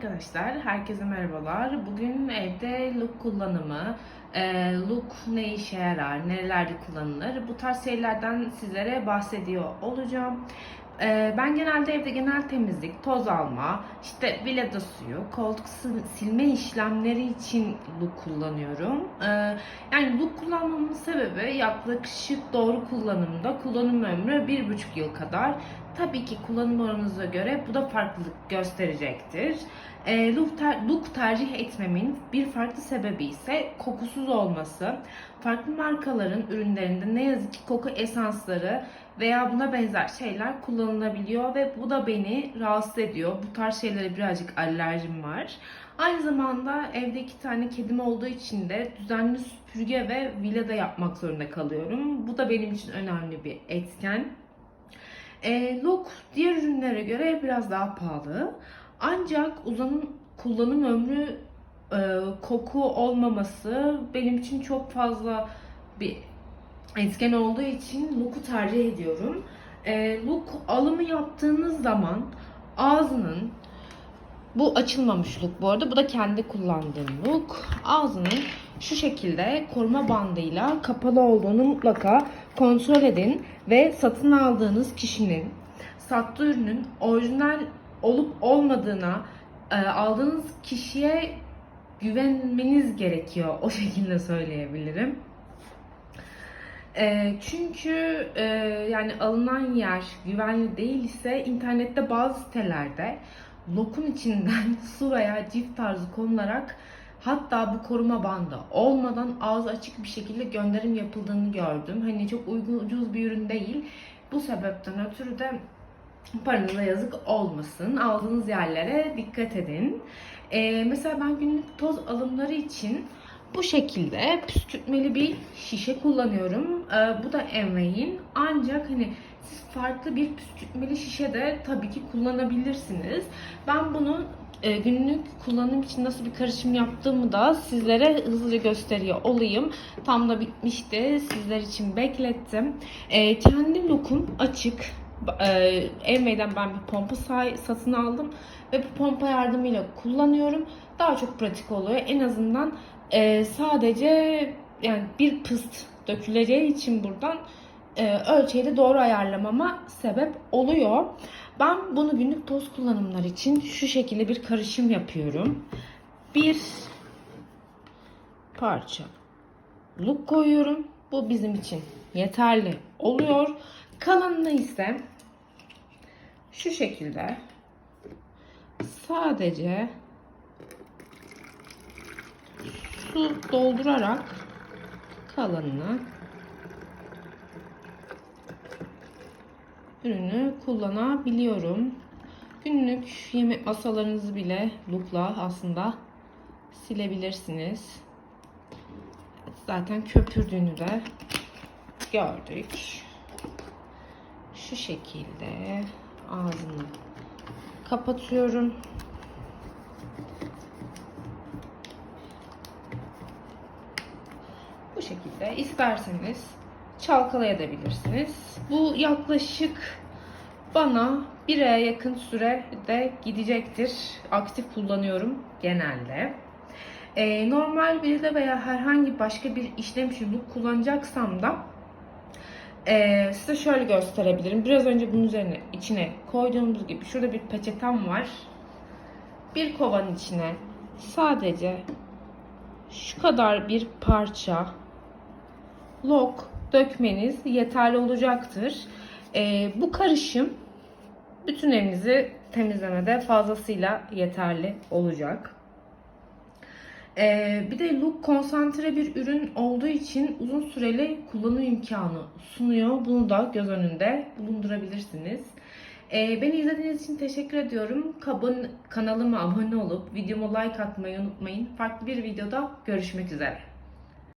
Arkadaşlar herkese merhabalar. Bugün evde look kullanımı, e, look ne işe yarar, nerelerde kullanılır bu tarz şeylerden sizlere bahsediyor olacağım. E, ben genelde evde genel temizlik, toz alma, işte vileda suyu, koltuk sil- silme işlemleri için look kullanıyorum. E, yani look kullanmamın sebebi yaklaşık doğru kullanımda kullanım ömrü bir buçuk yıl kadar. Tabii ki kullanım oranınıza göre bu da farklılık gösterecektir. E, look, ter- look tercih etmemin bir farklı sebebi ise kokusuz olması. Farklı markaların ürünlerinde ne yazık ki koku esansları veya buna benzer şeyler kullanılabiliyor ve bu da beni rahatsız ediyor. Bu tarz şeylere birazcık alerjim var. Aynı zamanda evde iki tane kedim olduğu için de düzenli süpürge ve vilada yapmak zorunda kalıyorum. Bu da benim için önemli bir etken. E, Look diğer ürünlere göre biraz daha pahalı. Ancak uzanım kullanım ömrü e, koku olmaması benim için çok fazla bir etken olduğu için Look'u tercih ediyorum. E, Look alımı yaptığınız zaman ağzının bu açılmamış look bu arada. Bu da kendi kullandığım look. Ağzının şu şekilde koruma bandıyla kapalı olduğunu mutlaka kontrol edin ve satın aldığınız kişinin sattığı ürünün orijinal olup olmadığına e, aldığınız kişiye güvenmeniz gerekiyor. O şekilde söyleyebilirim. E, çünkü e, yani alınan yer güvenli değilse internette bazı sitelerde lokun içinden su veya cilt tarzı konularak hatta bu koruma bandı olmadan ağzı açık bir şekilde gönderim yapıldığını gördüm. Hani çok uygun ucuz bir ürün değil. Bu sebepten ötürü de paranıza yazık olmasın. Aldığınız yerlere dikkat edin. Ee, mesela ben günlük toz alımları için bu şekilde püskürtmeli bir şişe kullanıyorum. Ee, bu da Amway'in. Ancak hani siz farklı bir püskürtmeli şişe de tabii ki kullanabilirsiniz. Ben bunu e, günlük kullanım için nasıl bir karışım yaptığımı da sizlere hızlıca gösteriyor olayım. Tam da bitmişti. Sizler için beklettim. E, kendi lokum açık. E, ben bir pompa satın aldım ve bu pompa yardımıyla kullanıyorum. Daha çok pratik oluyor. En azından e, sadece yani bir pıst döküleceği için buradan e, ölçeği de doğru ayarlamama sebep oluyor. Ben bunu günlük toz kullanımlar için şu şekilde bir karışım yapıyorum. Bir parça look koyuyorum. Bu bizim için yeterli oluyor. Kalanını ise şu şekilde sadece su doldurarak kalanını ürünü kullanabiliyorum. Günlük yemek masalarınızı bile look'la aslında silebilirsiniz. Zaten köpürdüğünü de gördük. Şu şekilde ağzını kapatıyorum. Bu şekilde isterseniz çalkalayabilirsiniz. Bu yaklaşık bana bir aya yakın süre de gidecektir. Aktif kullanıyorum genelde. Ee, normal bir de veya herhangi başka bir işlem için kullanacaksam da ee, size şöyle gösterebilirim. Biraz önce bunun üzerine içine koyduğumuz gibi şurada bir peçetem var. Bir kovanın içine sadece şu kadar bir parça lok dökmeniz yeterli olacaktır. Ee, bu karışım bütün evinizi temizlemede fazlasıyla yeterli olacak. Ee, bir de Look konsantre bir ürün olduğu için uzun süreli kullanım imkanı sunuyor. Bunu da göz önünde bulundurabilirsiniz. Ee, beni izlediğiniz için teşekkür ediyorum. Kabın, kanalıma abone olup videomu like atmayı unutmayın. Farklı bir videoda görüşmek üzere.